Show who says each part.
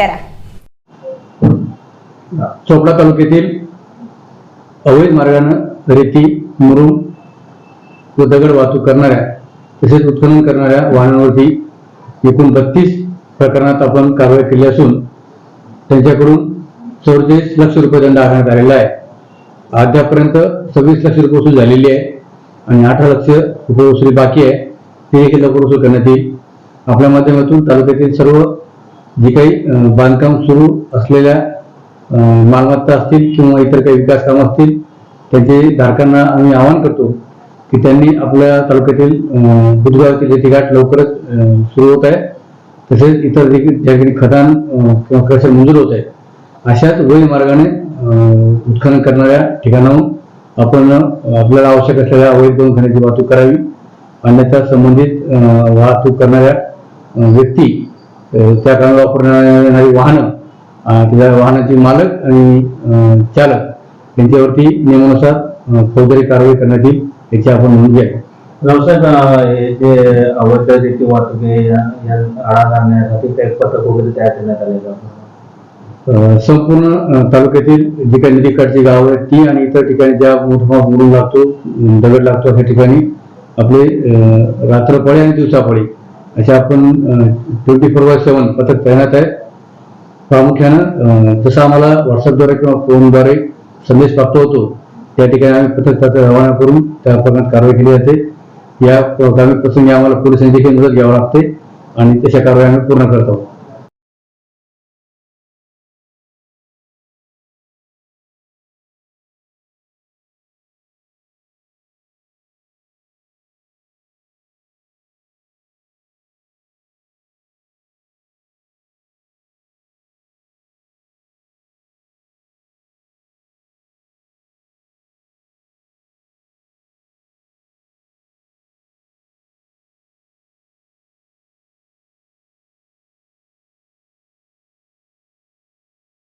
Speaker 1: करा.
Speaker 2: चोपडा तालुक्यातील अवैध मार्गानं रेती मुरुम व दगड वाहतूक करणाऱ्या तसेच उत्खनन करणाऱ्या वाहनांवरती एकूण बत्तीस प्रकरणात आपण कारवाई केली असून त्यांच्याकडून चौवेचाळीस लक्ष रुपये दंड आकारण्यात आलेला आहे. अद्यापर्यंत सव्वीस लक्ष रुपये वसूल झालेली आहे आणि अठरा लक्ष रुपये वसुली बाकी आहे. ते देखील लवकर वसूल करण्यात येईल. आपल्या माध्यमातून तालुक्यातील सर्व जे काही बांधकाम सुरू असलेल्या मालमत्ता असतील किंवा इतर काही विकास कामं असतील त्यांचे धारकांना आम्ही आवाहन करतो की त्यांनी आपल्या तालुक्यातील अं, बुधगावातील रेतीघाट लवकरच सुरू होत आहे. तसेच इतर देखील ज्या ठिकाणी खदान किंवा क्रशर मंजूर होत आहे अशाच वैध मार्गाने उत्खनन करणाऱ्या ठिकाणाहून आपण आपल्याला आवश्यक असलेल्या अवैध दोन खाण्याची वाहतूक करावी. अन्यथा संबंधित वाहतूक करणाऱ्या व्यक्ती त्या वापरण्यात येणारी वाहनं त्या वाहनाचे मालक आणि चालक यांच्यावरती नियमानुसार फौजदारी कारवाई करण्यात येईल याची आपण नोंद घ्या.
Speaker 3: व्यवसाय जे अवैध रेती वाहतूक आळा घालण्यासाठी काही पथक वगैरे तयार करण्यात आले
Speaker 2: संपूर्ण तालुक्यातील जी काही नदीकाठची गावं आहेत ती आणि इतर ठिकाणी ज्या मोठमोठा बुडून लागतो दगड लागतो अशा ठिकाणी आपले रात्रपाळी आणि दिवसापाळी अशा आपण ट्वेंटी फोर बाय सेवन पथक तैनात आहे. प्रामुख्यानं जसं आम्हाला व्हॉट्सअपद्वारे किंवा फोनद्वारे संदेश प्राप्त होतो त्या ठिकाणी आम्ही पथक त्याचं रवाना करून त्या प्रकरणात कारवाई केली जाते. या ग्रामीण प्रसंगी आम्हाला पोलिसांची देखील मदत घ्यावी लागते आणि तशा कारवाई आम्ही पूर्ण करतो